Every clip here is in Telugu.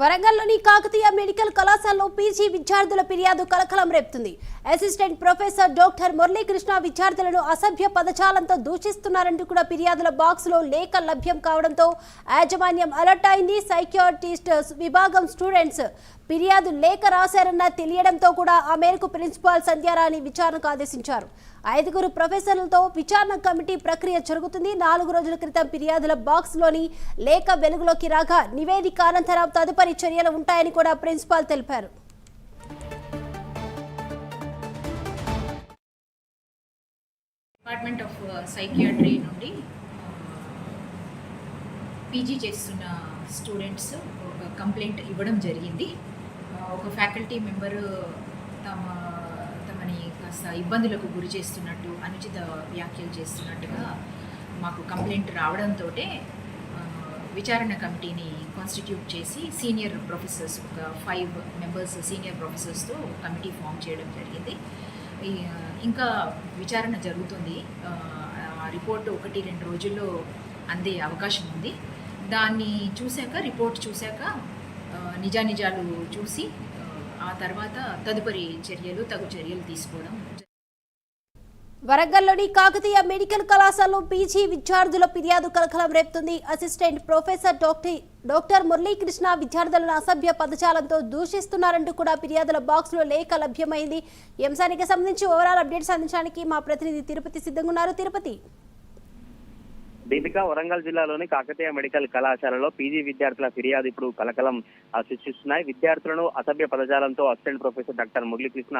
వరంగల్లోని కాకతీయ మెడికల్ కళాశాలలో పీజీ విద్యార్థుల ఫిర్యాదు కలకలం రేపుతుంది. అసిస్టెంట్ ప్రొఫెసర్ డాక్టర్ మురళీకృష్ణ విద్యార్థులను అసభ్య పదజాలంతో దూషిస్తున్నారంటూ కూడా ఫిర్యాదుల బాక్స్లో లేఖ లభ్యం కావడంతో యాజమాన్యం అలర్ట్ అయింది. సైకియాట్రిస్ట్ విభాగం స్టూడెంట్స్ ఫిర్యాదు లేఖ రాశారన్న తెలియడంతో కూడా ఆ మేరకు ప్రిన్సిపాల్ సంధ్యారాణి విచారణకు ఆదేశించారు. ఐదుగురు ప్రొఫెసర్లతో విచారణ కమిటీ ప్రక్రియ జరుగుతుంది. నాలుగు రోజుల క్రితం ఫిర్యాదుల బాక్స్లోని లేఖ వెలుగులోకి రాగా నివేదిక అనంతరం తదుపరి చర్యలు ఉంటాయని కూడా ప్రిన్సిపాల్ తెలిపారు. డిపార్ట్మెంట్ ఆఫ్ uh, సైకియాట్రీ నుండి uh, పీజీ చేస్తున్న స్టూడెంట్స్ ఒక కంప్లైంట్ ఇవ్వడం జరిగింది. Uh, ఒక ఫ్యాకల్టీ మెంబరు తమ తమని కాస్త ఇబ్బందులకు గురి చేస్తున్నట్టు అనుచిత వ్యాఖ్యలు చేస్తున్నట్టుగా మాకు కంప్లైంట్ రావడంతో విచారణ కమిటీని కాన్స్టిట్యూట్ చేసి సీనియర్ ప్రొఫెసర్స్ ఒక ఫైవ్ మెంబర్స్ సీనియర్ ప్రొఫెసర్స్తో కమిటీ ఫామ్ చేయడం జరిగింది. ఇంకా విచారణ జరుగుతుంది. ఆ, రిపోర్ట్ ఒకటి రెండు రోజుల్లో అందే అవకాశం ఉంది. దాన్ని చూశాక రిపోర్ట్ చూశాక నిజానిజాలు చూసి ఆ తర్వాత తదుపరి చర్యలు తగు చర్యలు తీసుకోవడం వరంగల్లోని కాకతీయ మెడికల్ కళాశాలలో పీజీ విద్యార్థుల ఫిర్యాదు కలకలం రేపుతుంది. Assistant professor doctor doctor Muralikrishna విద్యార్థులను అసభ్య పదజాలంతో దూషిస్తున్నారంటూ కూడా ఫిర్యాదుల బాక్స్లో లేఖ లభ్యమైంది. ఈ అంశానికి సంబంధించి ఓవరాల్ అప్డేట్స్ అందించడానికి మా ప్రతినిధి తిరుపతి సిద్ధంగా ఉన్నారు. తిరుపతి. దీపిక వరంగల్ జిల్లాలోని కాకతీయ మెడికల్ కళాశాలలో పీజీ విద్యార్థుల ఫిర్యాదు ఇప్పుడు కలకలం సృష్టిస్తున్నాయి. విద్యార్థులను అసభ్య పదజాలంతో అసిస్టెంట్ ప్రొఫెసర్ డాక్టర్ మురళీకృష్ణ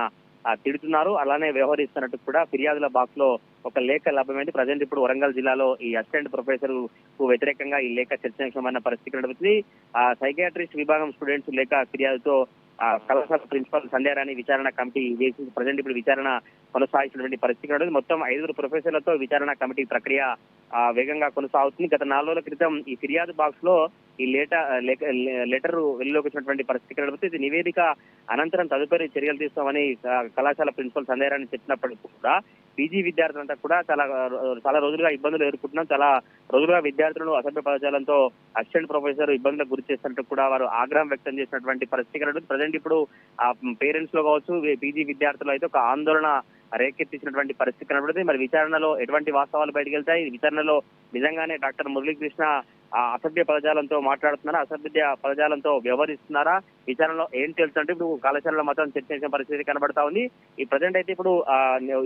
తిడుతున్నారు. అలానే వ్యవహరిస్తున్నట్టు కూడా ఫిర్యాదుల బాక్స్లో ఒక లేఖ లభ్యమైంది. ప్రజెంట్ ఇప్పుడు వరంగల్ జిల్లాలో ఈ అసిస్టెంట్ ప్రొఫెసర్కు వ్యతిరేకంగా ఈ లేఖ చర్చనీయమైన పరిస్థితి నడుపుతుంది ఆ సైకియాట్రిస్ట్ విభాగం స్టూడెంట్స్ లేఖ ఫిర్యాదుతో కళాశాల ప్రిన్సిపల్ సంధ్యారాణి విచారణ కమిటీ వేసి ప్రజెంట్ ఇప్పుడు విచారణ కొనసాగిస్తున్నటువంటి పరిస్థితి నడుస్తుంది మొత్తం ఐదుగురు ప్రొఫెసర్లతో విచారణ కమిటీ ప్రక్రియ వేగంగా కొనసాగుతుంది. గత నాలుగు రోజుల క్రితం ఈ ఫిర్యాదు బాక్స్లో ఈ లేట లెటర్ వెళ్ళిలోకి వచ్చినటువంటి పరిస్థితి నడుపుతుంది ఇది నివేదిక అనంతరం తదుపరి చర్యలు తీస్తామని కళాశాల ప్రిన్సిపల్ సందేహాన్ని చెప్పినప్పటికీ కూడా పీజీ విద్యార్థులంతా కూడా చాలా చాలా రోజులుగా ఇబ్బందులు ఎదుర్కొంటున్నాం. చాలా రోజులుగా విద్యార్థులను అసభ్య పదజాలంతో అసిస్టెంట్ ప్రొఫెసర్ ఇబ్బందులకు గురి చేస్తున్నట్టు కూడా వారు ఆగ్రహం వ్యక్తం చేసినటువంటి పరిస్థితి కనుక ప్రజెంట్ ఇప్పుడు ఆ పేరెంట్స్లో కావచ్చు పీజీ విద్యార్థులు అయితే ఒక ఆందోళన రేకెత్తించినటువంటి పరిస్థితి కనబడుతుంది. మరి విచారణలో ఎటువంటి వాస్తవాలు బయటకు వెళ్తాయి? విచారణలో నిజంగానే డాక్టర్ మురళీకృష్ణ అసభ్య పదజాలంతో మాట్లాడుతున్నారా? అసభ్య పదజాలంతో వ్యవహరిస్తున్నారా? విచారణలో ఏం తెలుస్తుంటే ఇప్పుడు కళాశాలలో మాత్రం చర్చించిన పరిస్థితి కనబడతా ఉంది. ఈ ప్రజెంట్ అయితే ఇప్పుడు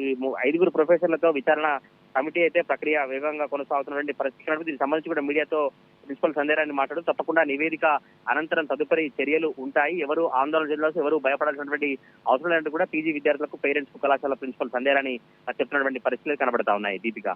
ఈ ఐదుగురు ప్రొఫెసర్లతో విచారణ కమిటీ అయితే ప్రక్రియ వేగంగా కొనసాగుతున్నటువంటి పరిస్థితి కనబడుతుంది. దీనికి సంబంధించి కూడా మీడియాతో ప్రిన్సిపల్ సందేహాన్ని మాట్లాడు తప్పకుండా నివేదిక అనంతరం తదుపరి చర్యలు ఉంటాయి. ఎవరు ఆందోళన చెందాల్సి ఎవరు భయపడాల్సినటువంటి అవసరం లేదంటే కూడా పీజీ విద్యార్థులకు పేరెంట్స్ కళాశాల ప్రిన్సిపల్ సందేహాన్ని చెప్తున్నటువంటి పరిస్థితులు కనబడతా ఉన్నాయి. దీపిక.